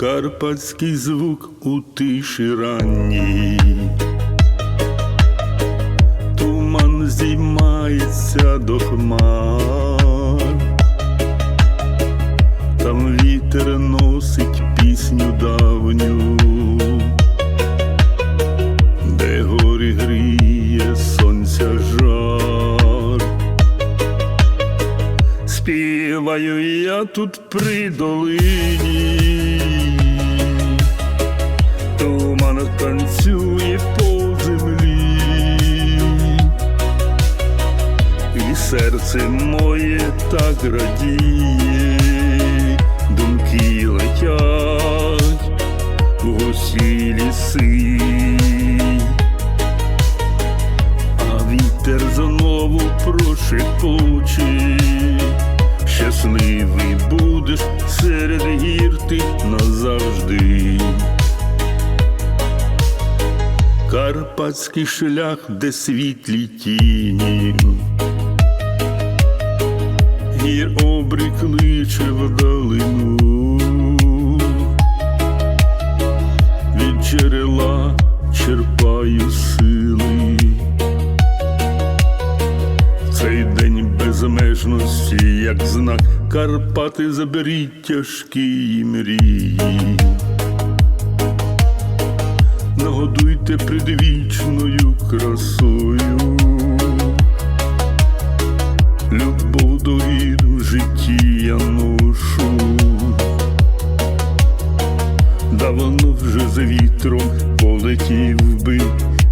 Карпатський звук у тиші ранній. Туман здіймається до хмар, там вітер носить пісню давню, де горі гріє сонця жар. Співаю я тут при долині, туман танцює по землі, і серце моє так радіє, думки летять в густі ліси. А вітер знову прошепоче, щасливий будеш серед гір ти назавжди. Карпатський шлях, де світлі тіні, гір обрій кличе вдалину, від джерела черпаю сили. Цей день безмежності, як знак Карпати заберіть тяжкі мрії. Нагодуйте предвічною красою, любов до гір в житті я ношу, давно вже за вітром полетів би,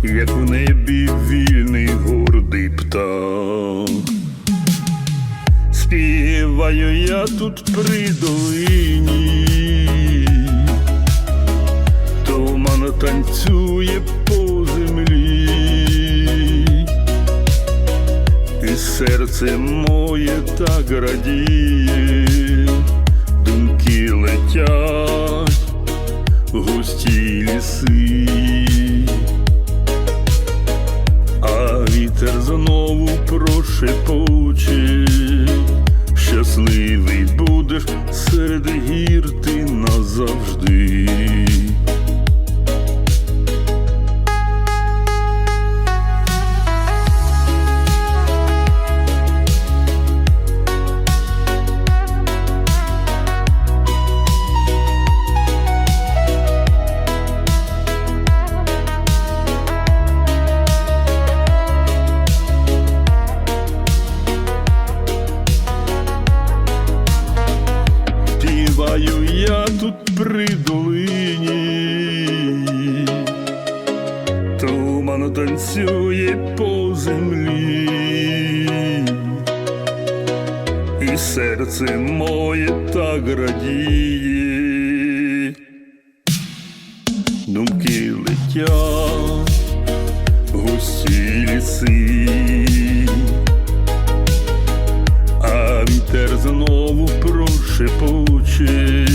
як в небі вільний гордий птах. Співаю я тут при долині, танцює по землі, і серце моє так радіє, думки летять густі ліси. А вітер знову прошепоче, щасливий будеш серед гір ти назавжди. При долині, туман танцює по землі, і серце моє так радіє, думки летять густі ліси. А вітер знову прошепоче,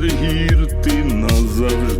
серед гір назавжди.